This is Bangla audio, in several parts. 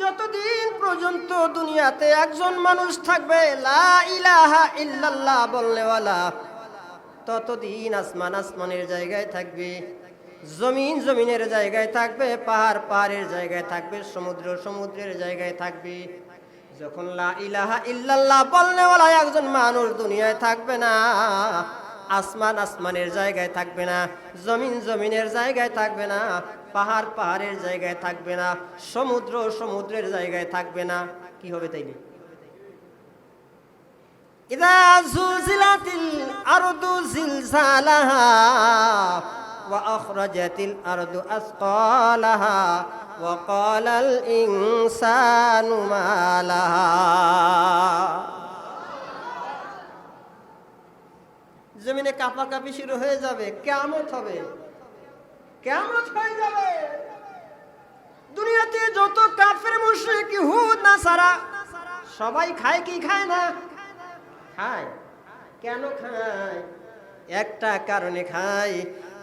যতদিন পর্যন্ত দুনিয়াতে একজন মানুষ থাকবে ইল্লাল্লাহ বললেওয়ালা, ততদিন আসমান আসমানের জায়গায় থাকবে, জমিন জমিনের জায়গায় থাকবে, পাহাড় পাহাড়ের জায়গায় থাকবে, সমুদ্র সমুদ্রের জায়গায় থাকবে। যখন লা ইলাহা ইল্লাল্লাহ বললেওয়ালা, একজন মানুষ দুনিয়ায় থাকবে না। আসমান আসমানের জায়গায় থাকবে না জমিন জমিনের জায়গায় থাকবে না পাহাড় পাহাড়ের জায়গায় থাকবে না সমুদ্র সমুদ্রের জায়গায় থাকবে না কি হবে তাইলে إذا زلزلت الأرض زلزالها وأخرجت الأرض أثقالها وقال الإنسان ما لها জমিনে কাঁপাকাঁপি শুরু হয়ে যাবে। কেমত হবে। কেমত হয়ে যাবে। দুনিয়াতে যত কাফের, মুশরিক, ইহুদ না সারা সবাই খায় কি খায় না? খায়। কেন খায়? একটা কারণে খায়।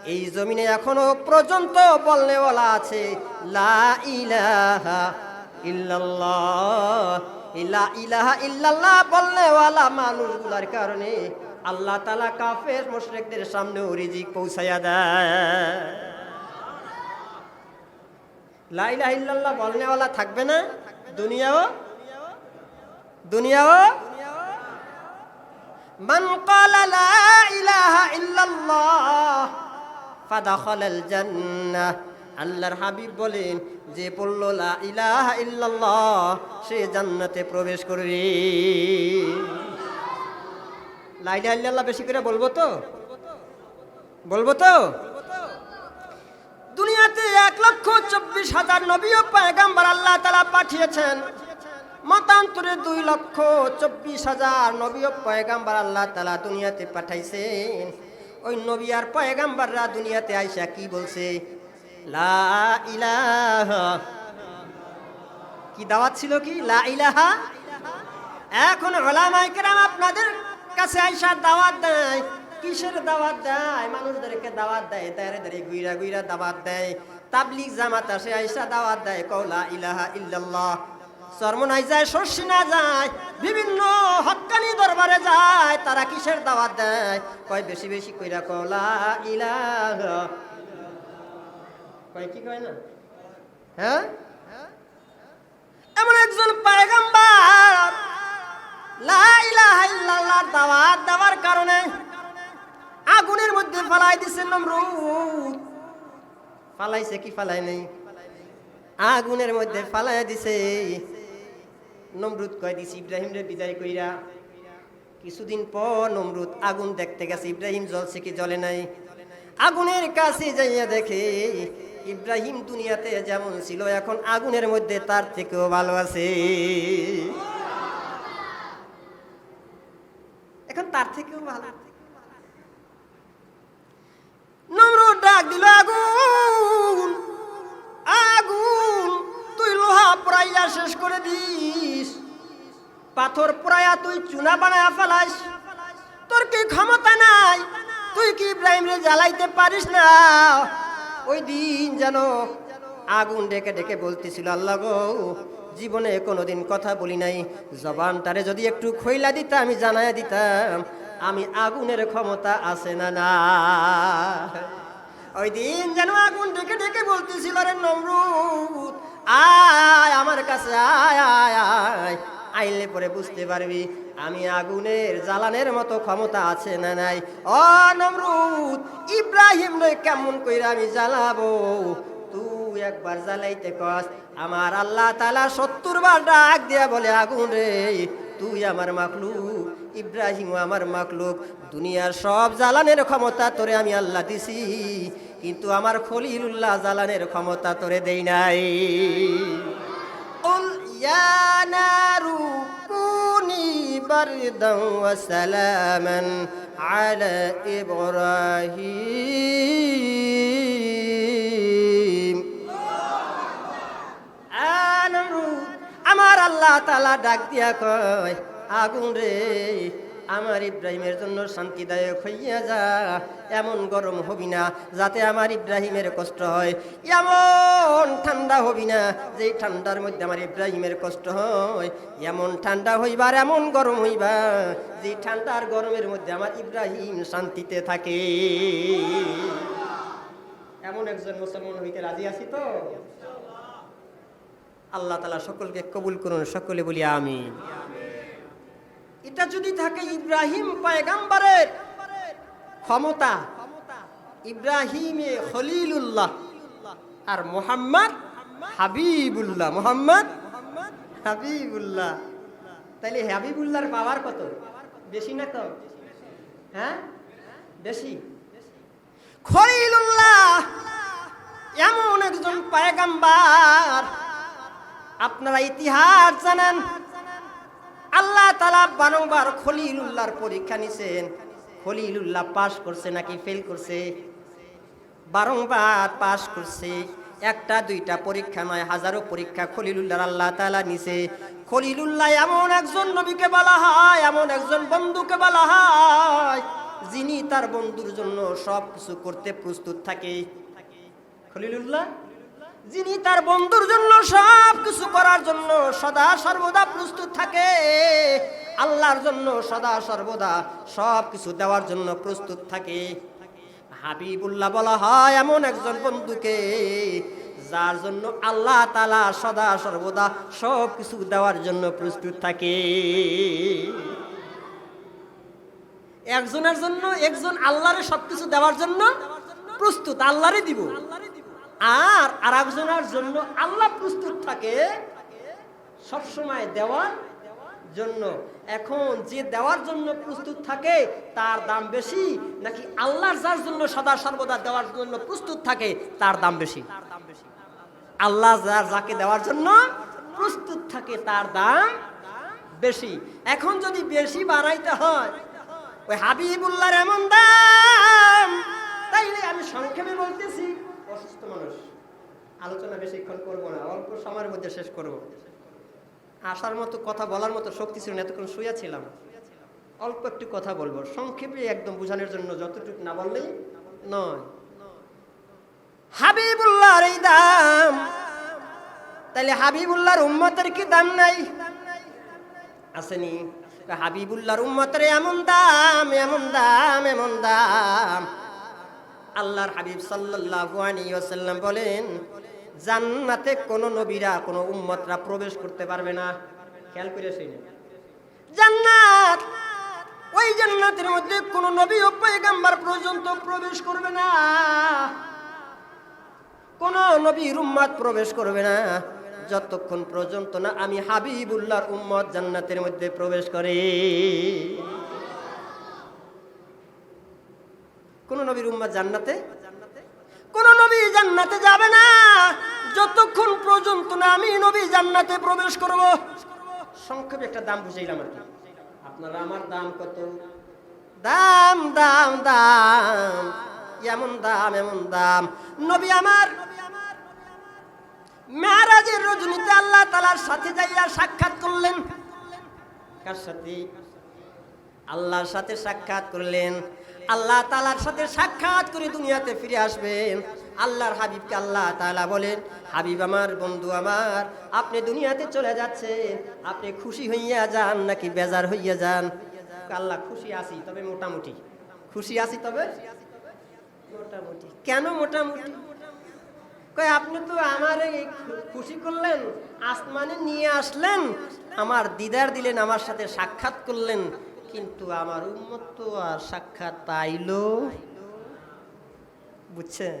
এই জমিনে এখনও পর্যন্ত বলনেওয়ালা আছে, লা ইলাহা ইল্লাল্লাহ। ইলা ইলাহা ইল্লাল্লাহ বলনেওয়ালা মানুষগুলার কারণে আল্লাহ তালা কাফের মোশরেকদের সামনে রিজিক পৌঁছাইয়া দেয়। লাইলা ইল্লাল্লাহ বলনেওয়ালা থাকবে না। দুনিয়াও দুনিয়াও। মান ক্বালা লা ইলাহা ইল্লাল্লাহ ফাদাখালাল জান্নাহ। আল্লাহর হাবিব বলেন, যে বলল, লা ইলাহা ইল্লাল্লাহ, সে জান্নাতে প্রবেশ করবে। লা ইলাহা বেশি করে বলব তো? বলব তো? দুনিয়াতে এক লক্ষ চব্বিশ হাজার নবী ও পায়গাম্বার আল্লাহ তালা পাঠিয়েছেন। মতান্তরে দুই লক্ষ চব্বিশ হাজার নবী ও পয়গাম্বার আল্লাহ তালা দুনিয়াতে পাঠাইছেন। ওই নবী আর পয়গাম্বাররা দুনিয়াতে আইসা কি বলছে? লা ইলাহা। কি দাওয়াত ছিল কি? লা ইলাহা। এখন ওলামাই কেরাম আপনাদের কাছে আইসা দাওয়াত দেয়। কিসের দাওয়াত দেয়? মানুষদেরকে দাওয়াত দেয়। দাঁড়ে দাঁড়িয়ে গুইরা গুইরা দাওয়াত দেয়। তাবলিগ জামাত আসে, আইসা দাওয়াত দেয়। কৌলা ইলাহা ইল্লাল্লাহ। চরমনাই যায় শস্য না যায়। বিভিন্ন হক্কানি দরবারে যায়। তারা কিসের দাওয়াত দেয়? কয়, বেশি বেশি কইরা কলা ইলাহ। কয়, কি কয় না? হ্যাঁ? এমন একজন পায়গাম্বার দাওয়াত দেওয়ার কারণে আগুনের মধ্যে ফালাই দিছে নমরুদ। ফালাইছে কি ফালাই নেই? আগুনের মধ্যে ফালাই দিছে। নমরুদ কয় দিছে, ইব্রাহিম রে, বিদায় কইরা। কিছুদিন পর নমরুদ আগুন দেখতে গেছে। ইব্রাহিম জ্বলছে কি জ্বলে নাই? আগুনের কাছে যাইয়া দেখে, ইব্রাহিম দুনিয়াতে যেমন ছিল, এখন আগুনের মধ্যে তার থেকেও ভালো আছে। পাথর পোড়াইয়া তুই চুনা বানায়া ফেলাস তোর কি ক্ষমতা নাই? তুই কি ইব্রাহিম রে জ্বালাইতে পারিস না? ওই দিন যেন আগুন ডেকে ডেকে বলতেছিল, আল্লাহ গো, জীবনে কোনোদিন কথা বলি নাই। জবানটারে যদি একটু খইলা দিতাম, আমি জানাইয়া দিতাম, আমি আগুনের ক্ষমতা আছে না না ওই দিন যেন আগুন ডেকে ডেকে বলতেছিল, রে নমরুদ, আয় আমার কাছে, আয় আয় আয়। আইলে পরে বুঝতে পারবি, আমি আগুনের জ্বালানের মতো ক্ষমতা আছে না নাই। ও নমরুদ, ইব্রাহিম রে কেমন কইরা আমি জ্বালাবো? তুই একবার জ্বালাইতে কস, আমার আল্লাহ তালা সত্তর বার ডাক দিয়া বলে, আগুন রে, তুই আমার মাকলুক ইব্রাহিম আমার মাকলুক দুনিয়ার সব জ্বালানের ক্ষমতা তোরে আমি আল্লাহ দিছি, কিন্তু আমার খলিলুল্লাহ জ্বালানের ক্ষমতা তোরে দেই নাই। كوني بردا وسلاما على إبراهيم আনরু আমার আল্লাহ তালা ডাক দিয়া কয় আগুন রে আমার ইব্রাহিমের জন্য শান্তিদায়ক হইয়া যা। এমন গরম হবি না, যাতে আমার ইব্রাহিমের কষ্ট হয়। এমন ঠান্ডা হবি না যে ঠান্ডার মধ্যে আমার ইব্রাহিমের কষ্ট হয়। এমন ঠান্ডা হইবার, এমন গরম হইবা যে ঠান্ডার গরমের মধ্যে আমার ইব্রাহিম শান্তিতে থাকে। এমন একজন মুসলমান হইতে রাজি আছি তো? আল্লাহ তালা সকলকে কবুল করুন, সকলে বলি আমি এটা যদি থাকে ইব্রাহিম পায়গাম্বারের ক্ষমতা, ইব্রাহিমে খলিলুল্লাহ আর মোহাম্মদ হাবিবুল্লাহ। মোহাম্মদ হাবিবুল্লাহ। তাইলে হাবিবুল্লাহর পাওয়ার কত? বেশি না কম? হ্যাঁ? বেশি? খলিলুল্লাহ এমন একজন পায়গাম্বার। আপনারা ইতিহাস জানেন আল্লাহ তালা বারংবার খলিলুল্লাহর পরীক্ষা নিছেন। খলিলুল্লাহ পাস করছে নাকি ফেল করছে? বারংবার পাস করছে। একটা, দুইটা পরীক্ষা নয়, হাজারো পরীক্ষা খলিলুল্লাহ আল্লাহ তালা নিছে। খলিলুল্লাহ এমন একজন নবীকে বলা হয়, এমন একজন বন্ধুকে বলা হয়, যিনি তার বন্ধুর জন্য সব কিছু করতে প্রস্তুত থাকে। খলিলুল্লাহ, যিনি তার বন্ধুর জন্য সব করার জন্য সদা সর্বদা প্রস্তুত থাকে। আল্লাহর জন্য সদা সর্বদা সব কিছু দেওয়ার জন্য প্রস্তুত থাকে। হাবিবুল্লাহ বলা হয় এমন একজন বন্ধুকে, যার জন্য আল্লাহ তালা সদা সর্বদা সব কিছু দেওয়ার জন্য প্রস্তুত থাকে। একজনের জন্য একজন আল্লাহরে সবকিছু দেওয়ার জন্য প্রস্তুত আল্লাহরে দিব। আর আর একজনের জন্য আল্লাহ প্রস্তুত থাকে। সবসময় দেওয়ার জন্য। এখন যে দেওয়ার জন্য প্রস্তুত থাকে, তার দাম বেশি। নাকি আল্লাহর যার জন্য সদা সর্বদা দেওয়ার জন্য প্রস্তুত থাকে, তার দাম বেশি? আল্লাহ যার যাকে দেওয়ার জন্য প্রস্তুত থাকে, তার দাম বেশি। এখন যদি বেশি বাড়াইতে হয়, ওই হাবিবুল্লাহর এমন দাম, তাইলে আমি সংক্ষেপে বলতেছি, অসুস্থ মানুষ। আলোচনা বেশিক্ষণ করব না, অল্প সময়ের মধ্যে শেষ করব। আসার মতো কথা বলার মতো শক্তি ছিল না, এতক্ষণ শুয়ে ছিলাম। অল্প একটু কথা বলব। সংক্ষেপে একদম বোঝানোর জন্য যতটুকু না বললেই নয়। হাবিবুল্লাহর এই দাম। তাহলে হাবিবুল্লাহর উম্মতের কি দাম নাই? আসেনি। হাবিবুল্লাহর উম্মতের এমন দাম এমন দাম এমন দাম। আল্লাহর হাবিব সাল্লাল্লাহু আলাইহি ওয়াসাল্লাম বলেন জান্নাতে কোন নবীরা, কোন উম্মতরা প্রবেশ করতে পারবে না। খেয়াল করে শুনে জান্নাত, ওই জান্নাতের মধ্যে কোন নবী ও পয়গাম্বার পর্যন্ত প্রবেশ করবে না। কোন নবীর উম্মত প্রবেশ করবে না। যতক্ষণ পর্যন্ত না আমি হাবিবুল্লাহর উম্মত জান্নাতের মধ্যে প্রবেশ করে। কোন নবীর উম্মত জান্নাতে কোন নবী জান্নাতে যাবে না। যতক্ষণ পর্যন্ত না আমি নবী জান্নাতে প্রবেশ করব। সংক্ষেপে একটা দাম বুঝাইলাম আর কি। আপনারা আমার দাম কত? দাম দাম দাম। এমন দাম এমন দাম। নবী আমার। মেহারাজের রজনীতে আল্লাহ তালার সাথে যাইয়া সাক্ষাৎ করলেন। কার সাথে? আল্লাহর সাথে সাক্ষাৎ করলেন। আল্লাহ তালার সাথে সাক্ষাৎ করে দুনিয়াতে ফিরে আসবেন। আল্লাহর হাবিবকে আল্লাহ তালা বলেন, হাবিব আমার, বন্ধু আমার, আপনি দুনিয়াতে চলে যাচ্ছেন। আপনি খুশি হইয়া যান নাকি বেজার হইয়া যান? আল্লাহ, খুশি আছি, তবে মোটামুটি। খুশি আছি তবে? মোটামুটি। কেন মোটামুটি? কই আপনি তো আমার খুশি করলেন, আসমানে নিয়ে আসলেন, আমার দিদার দিলেন, আমার সাথে সাক্ষাৎ করলেন। কিন্তু আমার উন্মত আর সাক্ষাৎ পাইল বুঝছেন?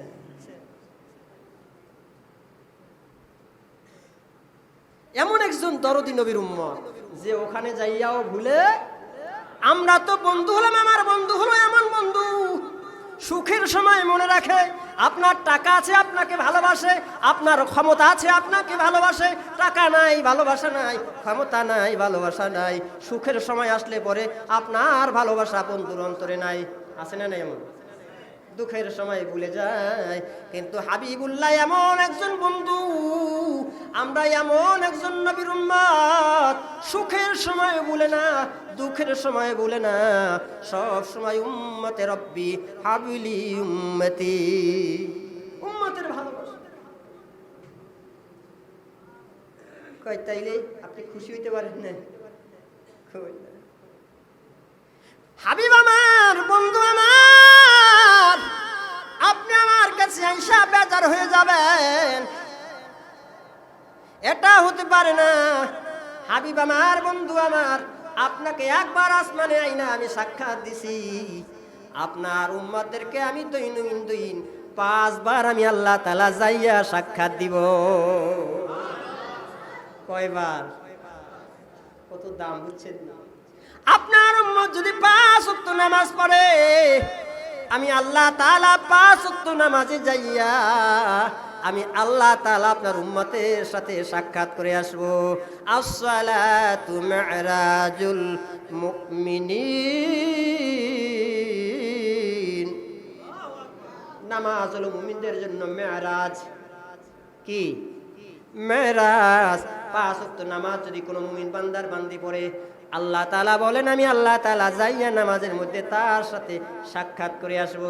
এমন একজন দরদি নবীর উম্মত যে ওখানে যাইয়াও ভুলে, আমরা তো বন্ধু হলাম, আমার বন্ধু হলো এমন বন্ধু। সুখের সময় মনে রাখে, আপনার টাকা আছে, আপনাকে ভালোবাসে, আপনার ক্ষমতা আছে, আপনাকে ভালোবাসে, টাকা নাই, ভালোবাসা নাই, ক্ষমতা নাই, ভালোবাসা নাই, সুখের সময় আসলে পরে আপনার ভালোবাসা বন্ধুর অন্তরে নাই, আছে না নাই এমন? দুঃখের সময় ভুলে যায়, কিন্তু হাবিবুল্লাহ এমন একজন বন্ধু, আমরা এমন একজন উম্মত সুখের সময় বলে না, দুঃখের সময় বলে না। সব সময় উম্মতে রব্বি, হাবিলি উম্মতি। উম্মতের ভালোবাসা। কয় তাইলে আপনি খুশি হইতে পারেন না। হাবিব আমার, বন্ধু আমার, আপনি আমার কাছে আইসা বেজার হয়ে যাবেন। এটা হতে পারে না। হাবিব আমার, বন্ধু আমার, আপনাকে একবার আসমানে আইনা আমি সাক্ষাৎ দিছি। আপনার উম্মাদেরকে আমি দৈনন্দিন দিন পাঁচবার আমি আল্লাহ তালা যাইয়া সাক্ষাৎ দিব। কয়বার? কত দাম, বুঝছেন? আপনার উম্মত যদি পাঁচ ওয়াক্ত নামাজ পড়ে, আমি আল্লাহ তাআলা পাঁচ উত্তর নামাজে যাইয়া আমি আল্লাহ তালা আপনার উম্মতের সাথে সাক্ষাৎ করে আসব। আসসালাতু মিরাজুল মুমিনিন। নামাজ হলো মুমিনদের জন্য মেরাজ কি? মেরাজ। পাঁচ নামাজ যদি কোনো মুমিন বান্দার বান্দি পড়ে, আল্লাহ তাআলা বলেন, আমি আল্লাহ তাআলা যাইয়া নামাজের মধ্যে তার সাথে সাক্ষাৎ করে আসব।